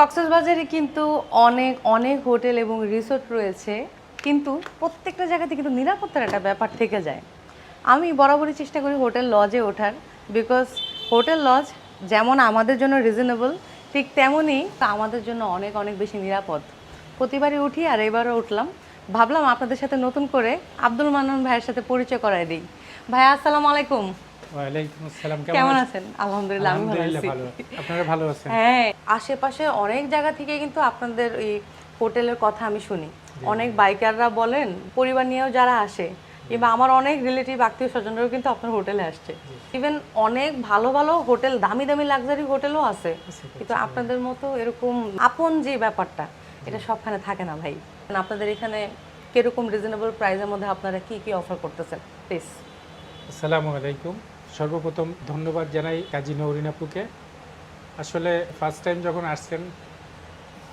কক্সবাজারে কিন্তু অনেক অনেক হোটেল এবং রিসোর্ট রয়েছে, কিন্তু প্রত্যেকটা জায়গাতে কিন্তু নিরাপত্তার একটা ব্যাপার থেকে যায়। আমি বরাবরই চেষ্টা করি হোটেল লজে ওঠার বিকজ হোটেল লজ যেমন আমাদের জন্য রিজনেবল ঠিক তেমনই আমাদের জন্য অনেক অনেক বেশি নিরাপদ। প্রতিবারই উঠি আর এবারও উঠলাম। ভাবলাম আপনাদের সাথে নতুন করে আব্দুল মান্নান ভাইয়ের সাথে পরিচয় করায় দিই। ভাইয়া, আসসালামু আলাইকুম। ওয়ালাইকুম আসসালাম কেমন আছেন? আলহামদুলিল্লাহ আমি ভালো আছি। আপনারা ভালো আছেন? হ্যাঁ আশেপাশে অনেক জায়গা থেকে কিন্তু আপনাদের এই হোটেলের কথা আমি শুনি। অনেক বাইকাররা বলেন পরিবার নিয়েও যারা আসে কিংবা আমার অনেক রিলেটিভ আত্মীয় স্বজনরাও কিন্তু আপনার হোটেলে আসছে। ইভেন অনেক ভালো ভালো হোটেল দামি দামি লাক্সারি হোটেলও আছে। কিন্তু আপনাদের মতো এরকম আপন যে ব্যাপারটা এটা সবখানে থাকে না ভাই। আপনাদের এখানে কীরকম রিজনেবল প্রাইসের মধ্যে আপনারা কি কি অফার করতেছেন? প্লিজ আসসালামু আলাইকুম। সর্বপ্রথম ধন্যবাদ জানাই কাজী নৌরিন আপুকে। আসলে ফার্স্ট টাইম যখন আসছেন,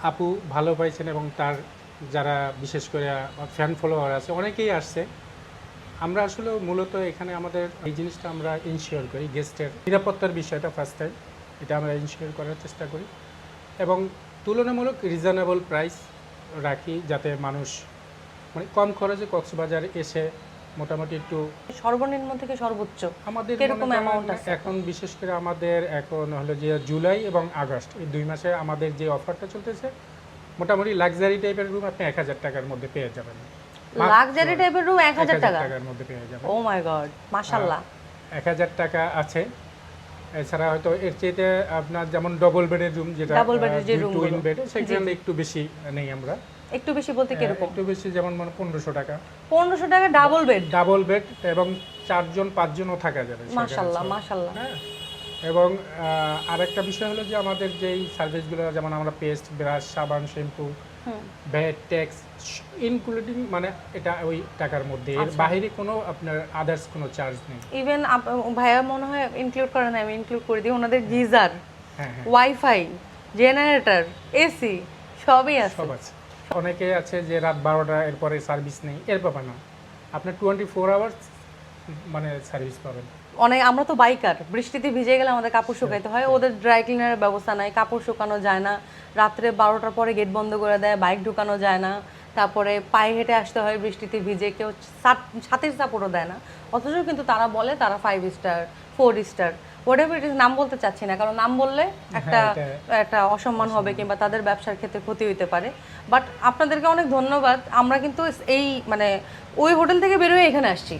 আপু ভালো পাইছেন এবং তার যারা বিশেষ করে ফ্যান ফলোয়ার আছে, অনেকেই আসছে। আমরা আসলে মূলত এখানে আমাদের এই জিনিসটা আমরা ইনশিওর করি গেস্টের নিরাপত্তার বিষয়টা ফার্স্ট টাইম এটা আমরা ইনশিওর করার চেষ্টা করি। এবং তুলনামূলক রিজনেবল প্রাইস রাখি যাতে মানুষ মানে কম খরচে কক্সবাজার এসে মোটামুটি একটু সর্বনিম্ন থেকে সর্বোচ্চ আমাদের কীরকম অ্যামাউন্ট আছে? এখন বিশেষ করে আমাদের এখন হলো যে জুলাই এবং আগস্ট এই দুই মাসে আমাদের যে অফারটা চলতেছে মোটামুটি লাক্সারি টাইপের রুম আপনি এক হাজার টাকার মধ্যে পেয়ে যাবেন। লাক্সারি টাইপের রুম এক হাজার 1000 টাকা? টাকার মধ্যে পেয়ে যাবেন। ও মাই গড মাশাআল্লাহ। এক হাজার টাকা আছে। এছাড়া হয়তো এর চেয়েতে আপনার যেমন ডবল বেডের রুম যেটা bed এর যে room টুইন বেড সেখানে একটু বেশি নেই আমরা। একটু বেশি বলতে কীরকম? একটু বেশি যেমন মানে পনেরোশো টাকা। পনেরোশো টাকা ডাবল বেড ডাবল বেড এবং চারজন পাঁচজনও থাকা যাবে সেখানে। মাশাল্লাহ মাশাল্লাহ। হ্যাঁ। এবং আরেকটা বিষয় হলো যে আমাদের যেই সার্ভিসগুলো যেমন আমরা পেস্ট ব্রাশ সাবান শ্যাম্পু ভ্যাট ট্যাক্স ইনক্লুডিং মানে এটা ওই টাকার মধ্যে। এর আচ্ছা। বাইরে কোনো আপনার আদার্স কোনো চার্জ নেই। ইভেন ভাইয়া মনে হয় ইনক্লুড করে না আমি ইনক্লুড করে দিই। ওনাদের গিজার হ্যাঁ হ্যাঁ। ওয়াইফাই জেনারেটর এসি সবই আছে সব আছে। অনেকে আছে যে রাত বারোটা এরপরে সার্ভিস নেই। এর ব্যাপার না। আপনার টোয়েন্টি ফোর আওয়ার্স মানে সার্ভিস পাবেন। অনেক আমরা তো বাইকার বৃষ্টিতে ভিজে গেলে আমাদের কাপড় শুকাইতে হয়। ওদের ড্রাই ক্লিনারের ব্যবস্থা নাই কাপড় শুকানো যায় না। রাত্রে বারোটার পরে গেট বন্ধ করে দেয় বাইক ঢুকানো যায় না। তারপরে পায়ে হেঁটে আসতে হয় বৃষ্টিতে ভিজে কেউ ছাতির সাপোর্টও দেয় না। অথচ কিন্তু তারা বলে তারা five star four star whatever নাম বলতে চাচ্ছি না। কারণ নাম বললে একটা একটা অসম্মান হবে কিংবা তাদের ব্যবসার ক্ষেত্রে ক্ষতি হইতে পারে। বাট আপনাদেরকে অনেক ধন্যবাদ। আমরা কিন্তু এই মানে ওই হোটেল থেকে বের হয়ে এখানে আসছি।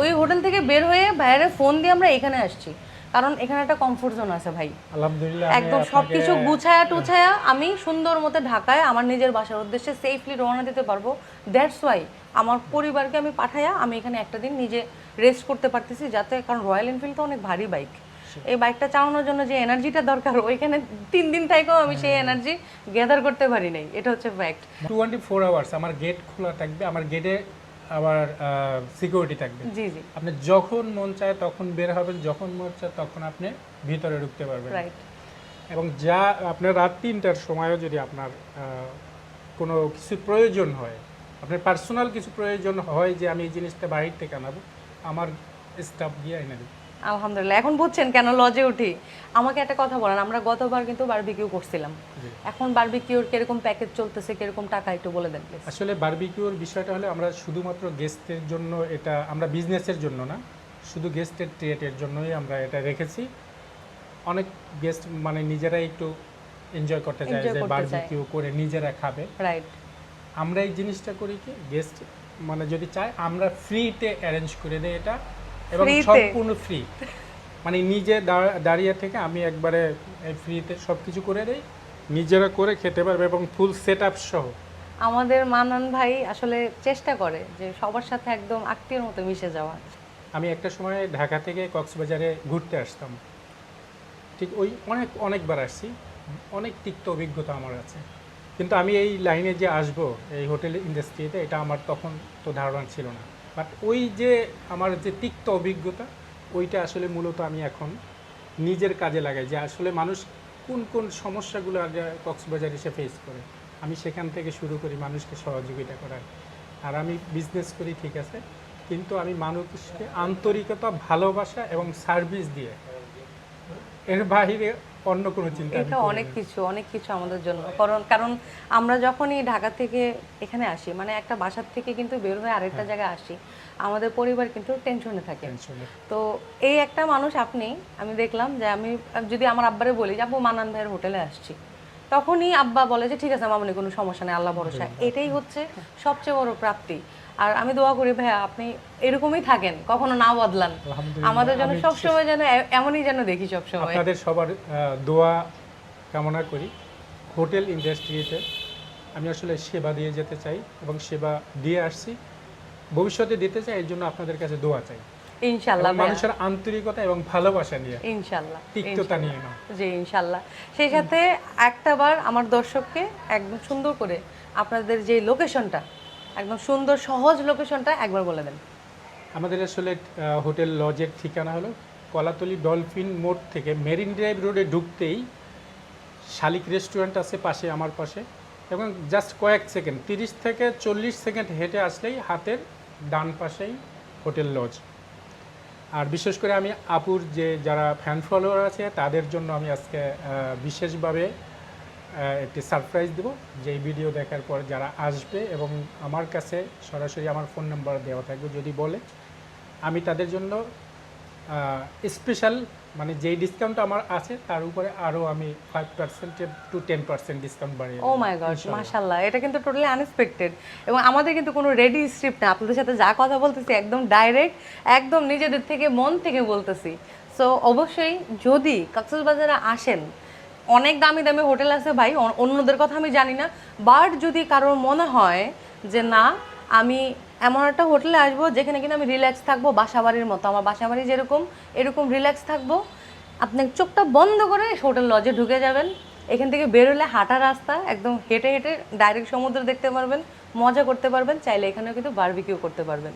ওই হোটেল থেকে বের হয়ে বাইরে ফোন দিয়ে আমরা এখানে আসছি। কারণ এখানে একটা কমফোর্ট জোন আছে ভাই। আলহামদুলিল্লাহ একদম সবকিছু গুছায়া টুছায়া আমি সুন্দর মতো ঢাকায় আমার নিজের বাসার উদ্দেশ্যে সেফলি রওনা দিতে পারব। দ্যাটস ওয়াই আমার পরিবারকে আমি পাঠাইয়া আমি এখানে একটা দিন নিজে রেস্ট করতে পারতেছি যাতে কারণ রয়্যাল এনফিল্ড তো অনেক ভারী বাইক এই বাইকটা চালানোর জন্য যে এনার্জিটা দরকার ওইখানে তিন দিন থেকেও আমি সেই এনার্জি গ্যাদার করতে পারি নাই। এটা হচ্ছে ফ্যাক্ট টোয়েন্টি ফোর আওয়ার্স আমার গেট খোলা থাকবে। আমার গেটে আবার সিকিউরিটি থাকবে। জি জি। আপনি যখন মন চায় তখন বের হবেন যখন মন চায় তখন আপনি ভিতরে ঢুকতে পারবেন। রাইট এবং যা আপনার রাত তিনটার সময়ও যদি আপনার কোনো কিছু প্রয়োজন হয় আপনার পার্সোনাল কিছু প্রয়োজন হয় যে আমি এই জিনিসটা বাহির থেকে আনাবো আমার স্টাফ দিয়ে এনে দেবো। আলহামদুলিল্লাহ। এখন বুঝছেন কেন লজে উঠি? আমাকে একটা কথা বলেন আমরা গতবার কিন্তু বারবিকিউ করছিলাম। এখন বারবিকিউর কীরকম প্যাকেজ চলতেছে কীরকম টাকা একটু বলে দেন আসলে বারবিকিউর বিষয়টা হলে আমরা শুধুমাত্র গেস্টের জন্য এটা আমরা বিজনেসের জন্য না শুধু গেস্টের ট্রিয়েটের জন্যই আমরা এটা রেখেছি। অনেক গেস্ট মানে নিজেরাই একটু এনজয় করতে চায় যে বারবিকিউ করে নিজেরা খাবে। রাইট আমরা এই জিনিসটা করি কি গেস্ট মানে যদি চায় আমরা ফ্রিতে অ্যারেঞ্জ করে দেই এটা। এবং সম্পূর্ণ ফ্রি মানে নিজে দাঁড়িয়ে থেকে আমি একবারে ফ্রিতে সব কিছু করে দেই নিজেরা করে খেতে পারবে এবং ফুল সেট আপ সহ। আমাদের মানান ভাই আসলে চেষ্টা করে যে সবার সাথে একদম আত্মীয়র মতো মিশে যাওয়া আমি একটা সময় ঢাকা থেকে কক্সবাজারে ঘুরতে আসতাম। ঠিক ওই অনেক অনেকবার আসছি। অনেক তিক্ত অভিজ্ঞতা আমার আছে। কিন্তু আমি এই লাইনে যে আসব এই হোটেল ইন্ডাস্ট্রিতে এটা আমার তখন তো ধারণা ছিল না। বাট ওই যে আমার যে তিক্ত অভিজ্ঞতা, ওইটা আসলে মূলত আমি এখন নিজের কাজে লাগাই যে আসলে মানুষ কোন কোন সমস্যাগুলো আগে কক্সবাজার এসে ফেস করে। আমি সেখান থেকে শুরু করি মানুষকে সহযোগিতা করার। আর আমি বিজনেস করি, ঠিক আছে? কিন্তু আমি মানুষকে আন্তরিকতা, ভালোবাসা এবং সার্ভিস দিয়ে এর বাইরে অন্য কোনো চিন্তা এটা অনেক কিছু অনেক কিছু আমাদের জন্য। কারণ কারণ আমরা যখনই ঢাকা থেকে এখানে আসি মানে একটা বাসার থেকে কিন্তু বের হয়ে আরেকটা হ্যাঁ। জায়গায় আসি আমাদের পরিবার কিন্তু টেনশনে থাকে। তো এই একটা মানুষ আপনি আমি দেখলাম যে আমি যদি আমার আব্বারে বলি যে আব্বু মানান ভাইয়ের হোটেলে আসছি। তখনই আব্বা বলে যে ঠিক আছে আমার মামনি কোনো সমস্যা নেই আল্লাহ ভরসা। এটাই হচ্ছে সবচেয়ে বড় প্রাপ্তি। আর আমি দোয়া করি ভাইয়া আপনি এরকমই থাকেন কখনো না বদলান। আমাদের জন্য সবসময় যেন এমনই যেন দেখি সবসময় আপনাদের সবার দোয়া কামনা করি। হোটেল ইন্ডাস্ট্রিতে আমি আসলে সেবা দিয়ে যেতে চাই এবং সেবা দিয়ে আসছি। ভবিষ্যতে দিতে চাই এর জন্য আপনাদের কাছে দোয়া চাই। ভাইয়া। মানুষের আন্তরিকতা এবং ভালোবাসা নিয়ে ইনশাল্লাহ তিক্ততা নিয়ে না জি ইনশাল্লাহ। সেই সাথে একটা বার আমার দর্শককে একদম সুন্দর করে আপনাদের যে লোকেশনটা একদম সুন্দর, সহজ লোকেশনটা একবার বলে দেন। আমাদের আসলে হোটেল লজের ঠিকানা হলো কলাতলি ডলফিন মোড় থেকে মেরিন ড্রাইভ রোডে ঢুকতেই শালিক রেস্টুরেন্ট আছে পাশে, আমার পাশে। এবং জাস্ট কয়েক সেকেন্ড, তিরিশ থেকে চল্লিশ সেকেন্ড হেঁটে আসলেই হাতের ডান পাশেই হোটেল লজ। আর বিশেষ করে আমি আপুর যে, যারা ফ্যান ফলোয়ার আছে, তাদের জন্য আমি আজকে বিশেষভাবে একটি সারপ্রাইজ দেবো। যে এই ভিডিও দেখার পর যারা আসবে এবং আমার কাছে সরাসরি আমার ফোন নাম্বার দেওয়া থাকবে যদি বলে। আমি তাদের জন্য স্পেশাল মানে যেই ডিসকাউন্ট আমার আছে তার উপরে আরও আমি five percent to ten percent discount বাড়িয়ে ও মাই গড। মাশাল্লাহ এটা কিন্তু টোটালি আনএক্সপেক্টেড এবং আমাদের কিন্তু কোনো রেডি স্ক্রিপ্ট না। আপনাদের সাথে যা কথা বলতেছি একদম ডাইরেক্ট একদম নিজেদের থেকে মন থেকে বলতেছি। সো অবশ্যই যদি কক্সবাজারে আসেন অনেক দামি দামি হোটেল আছে ভাই অন্যদের কথা আমি জানি না বাট যদি কারোর মনে হয় যে না, আমি এমন একটা হোটেলে আসব যেখানে কিনা আমি রিল্যাক্স থাকব, বাসাবাড়ির মতো, আমার বাসাবাড়ি যেরকম, এরকম রিল্যাক্স থাকব, আপনি চোখটা বন্ধ করে হোটেল লজে ঢুকে যাবেন, এখান থেকে বেরোলে হাঁটা রাস্তা, একদম হেঁটে হেঁটে ডাইরেক্ট সমুদ্র দেখতে পারবেন, মজা করতে পারবেন, চাইলে এখানেও কিন্তু বারবিকিউ করতে পারবেন।